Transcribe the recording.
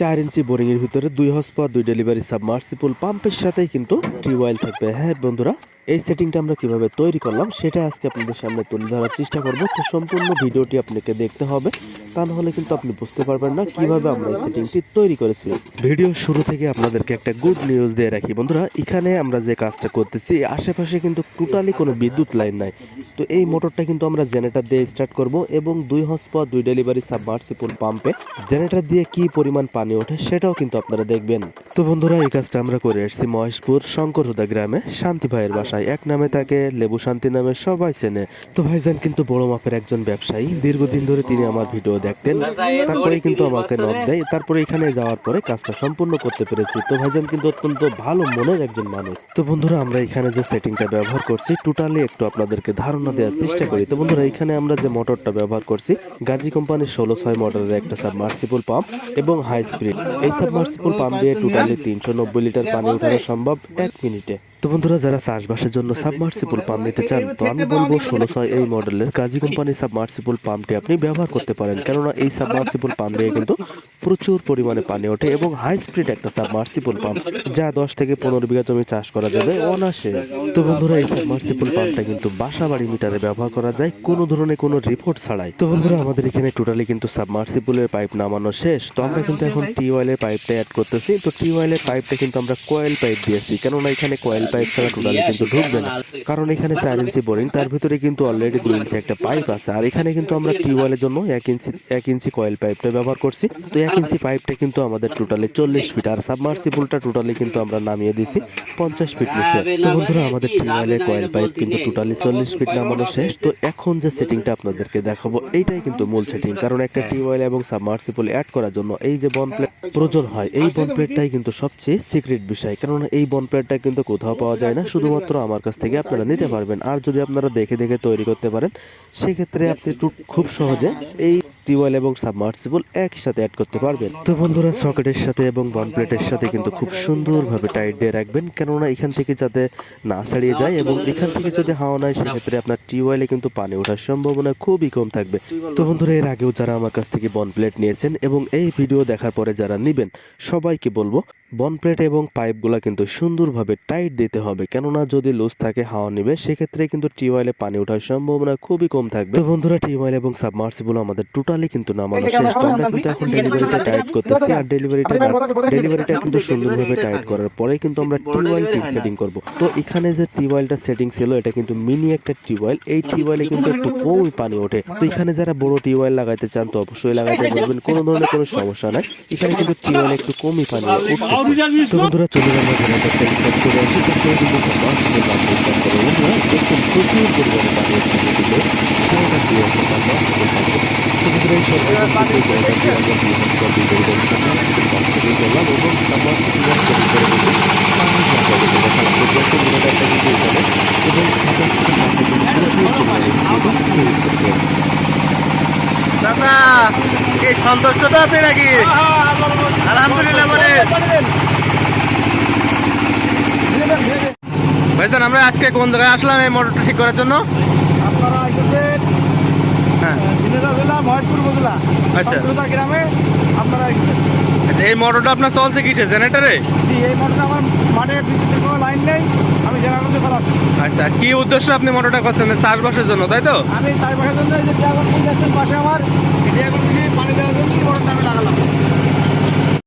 চার inch boring এর ভিতরে দুই হস পাওয়ার দুই ডেলিভারি সাবমার্সিবল পাম্পের সাথেই কিন্তু টিউবওয়েল থাকবে। হ্যাঁ বন্ধুরা, এই সেটিংটা আমরা কীভাবে তৈরি করলাম সেটা আজকে আপনাদের সামনে তুলে ধরার চেষ্টা করব। তো সম্পূর্ণ ভিডিওটি আপনাকে দেখতে হবে, তা নাহলে কিন্তু আপনি বুঝতে পারবেন না কীভাবে আমরা এই সেটিংটি তৈরি করেছি। ভিডিও শুরু থেকে আপনাদেরকে একটা গুড নিউজ দিয়ে রাখি বন্ধুরা, এখানে আমরা যে কাজটা করতেছি, আশেপাশে কিন্তু টোটালি কোনো বিদ্যুৎ লাইন নাই। তো এই মোটরটা কিন্তু আমরা জেনারেটর দিয়ে স্টার্ট করব এবং দুই পাওয়ার দুই ডেলিভারি সাবমার্সিবল পাম্পে জেনারেটর দিয়ে কি পরিমাণ পানি ওঠে সেটাও কিন্তু আপনারা দেখবেন। তো বন্ধুরা, এই কাজটা আমরা করে এসেছি মহেশপুর শঙ্করহুদা গ্রামে। শান্তি ভাইয়ের বাসায় এক নামে তাকে লেবু শান্তি নামে সবাই চেনে। তো ভাইজান কিন্তু বড় মাপের একজন ব্যবসায়ী। দীর্ঘদিন ধরে তিনি আমার ভিডিও দেখতেন। তারপরে কিন্তু আমাকে নক দেয়। তারপরে এখানে যাওয়ার পরে কাজটা সম্পূর্ণ করতে পেরেছি। তো ভাইজান কিন্তু অত্যন্ত ভালো মনের একজন মানুষ। তো বন্ধুরা, আমরা এখানে যে সেটিংটা ব্যবহার করছি টোটালি একটু আপনাদেরকে ধারণা দেওয়ার চেষ্টা করি। তো বন্ধুরা, এখানে আমরা যে মোটরটা ব্যবহার করছি, গাজী কোম্পানির ষোলো, ছয় মোটরের একটা সাবমার্সিবল পাম্প এবং হাই স্পিড। এই সাবমার্সিবল পাম্প দিয়ে টোটালি তিনশো নব্বই লিটার পানি ওঠানো সম্ভব এক মিনিটে। তো বন্ধুরা, যারা চাষবাসের জন্য সাবমার্সিবল পাম্প নিতে চান, তো আমি বলব ষোলো ছয় এই মডেলের কাজী কোম্পানির সাবমার্সিবল পাম্পটি আপনি ব্যবহার করতে পারেন। কেননা এই সাবমার্সিবল পাম্প দিয়ে কিন্তু প্রচুর পরিমাণে পানি ওঠে এবং হাই স্পিড একটা সাবমার্সিবল পাম্প যা দশ থেকে পনেরো বিঘা জমি চাষ করা যাবে অনাসে তো বন্ধুরা, এই সাবমার্সিবল পাম্পটা কিন্তু বাসা বাড়ি মিটারে ব্যবহার করা যায়, কোনো ধরনের কোনো রিপোর্ট ছাড়াই। তো বন্ধুরা, আমাদের এখানে টোটালি কিন্তু সাবমার্সিবলের পাইপ নামানো শেষ। তো আমরা কিন্তু এখন টিওয়েলের পাইপটা অ্যাড করতেছি। তো টিওয়েলের পাইপটা কিন্তু আমরা কয়েল পাইপ দিয়েছি। কেননা এখানে কয়েল পাইপ ছাড়া টোটালি কিন্তু ঢুকবে না। কারণ এখানে চার ইঞ্চি বোরিং তার ভিতরে কিন্তু অলরেডি দুই ইঞ্চি একটা পাইপ আছে। আর এখানে কিন্তু আমরা টিউবওয়েলের জন্য এক ইঞ্চি এক ইঞ্চি কয়েল পাইপটা ব্যবহার করছি। তো এক ইঞ্চি পাইপটা কিন্তু আমাদের টোটালি চল্লিশ ফিট আর সাবমার্সিবলটা টোটালি কিন্তু আমরা নামিয়ে দিছি পঞ্চাশ ফিট নিচে। তো বন্ধুরা আমাদের টিউবওয়েলের কয়েল পাইপ কিন্তু টোটালি চল্লিশ ফিট নামানো শেষ। তো এখন যে সেটিংটা আপনাদেরকে দেখাবো এইটাই কিন্তু মূল সেটিং কারণ একটা টিউবওয়েল এবং সাবমার্সিবল অ্যাড করার জন্য এই যে বন প্লেট প্রয়োজন হয় এই বন প্লেটটাই কিন্তু সবচেয়ে সিক্রেট বিষয়। কেননা এই বন প্লেটটা কিন্তু কোথাও পাওয়া যায় না। শুধুমাত্র আমার কাছ থেকে আপনারা নিতে পারবেন। আর যদি আপনারা দেখে দেখে তৈরি করতে পারেন, সেক্ষেত্রে আপনি খুব সহজে এই টিউবওয়েল এবং সাবমার্সিবল একই সাথে অ্যাড করতে পারবেন। তো বন্ধুরা, সকেটের সাথে এবং বন প্লেটের সাথে কিন্তু খুব সুন্দরভাবে টাইট দিয়ে রাখবেন, কেননা এখান থেকে যাতে না ছাড়িয়ে যায় এবং এখান থেকে যদি হাওয়া নেয়, সেক্ষেত্রে আপনার টিউবওয়েলে কিন্তু পানি ওঠার সম্ভাবনা খুবই কম থাকবে। তো বন্ধুরা, এর আগেও যারা আমার কাছ থেকে বন প্লেট নিয়েছেন এবং এই ভিডিও দেখার পরে যারা নিবেন, সবাইকে বলব বন প্লেট এবং পাইপগুলো কিন্তু সুন্দরভাবে টাইট দিতে হবে, কেননা যদি লুজ থাকে, হাওয়া নেবে, সেক্ষেত্রে কিন্তু টিউবওয়েলে পানি ওঠার সম্ভাবনা খুবই কম থাকবে। তো বন্ধুরা, টিউবওয়েল এবং সাবমার্সিবল আমাদের টোটালি কিন্তু নামানো শেষ তো আমরা কিন্তু এখন ডেলিভারিটা টাইট করতেছি আর ডেলিভারিটা ডেলিভারিটা কিন্তু সুন্দরভাবে টাইট করার পরে কিন্তু আমরা টিউবওয়েলটি সেটিং করব। তো এখানে যে টিউবওয়েলটা সেটিং ছিল এটা কিন্তু মিনি একটা টিউবওয়েল এই টিউবওয়েলে কিন্তু একটু কমই পানি ওঠে। তো এখানে যারা বড় টিউবওয়েল লাগাইতে চান তো অবশ্যই লাগাইতে পারবেন কোনো ধরনের কোনো সমস্যা নাই। এখানে কিন্তু টিউবওয়েলে একটু কমই পানি উঠতেছে। তো বন্ধুরা চলে আমরা জেনারেটরটা স্টার্ট করে আসি। তারপরে কিন্তু পাম্পটা স্টার্ট করে বন্ধুরা দেখুন প্রচুর পরিমাণে পানি উঠতেছে কিন্তু। দিয়ে একটা করলাম এবং এবং চাচা কি সন্তুষ্ট তো আপনি নাকি আলহামদুলিল্লাহ বলে ভাইজান আমরা আজকে কোন জায়গায় আসলাম এই মোটরটা ঠিক করার জন্য আপনারা হ্যাঁ সিনেদা জেলা মহেশপুর উপজেলা। আচ্ছা। গ্রামে আপনারা আচ্ছা, এই মোটরটা আপনার চলছে কিসে? জেনারেটারে? জি এই মোটরটা আমার মাঠে বিদ্যুতের কোনো লাইন নেই। আমি জেনারেটর চালাচ্ছি। আচ্ছা কি উদ্দেশ্যে আপনি মোটরটা করছেন? চাষবাসের জন্য তাই তো? আমি চারপাশের জন্য এই যে ড্রাগন ফুল পাশে আমার ড্রাগন ফুলে পানি দেওয়ার জন্য মোটরটা আমি লাগালাম।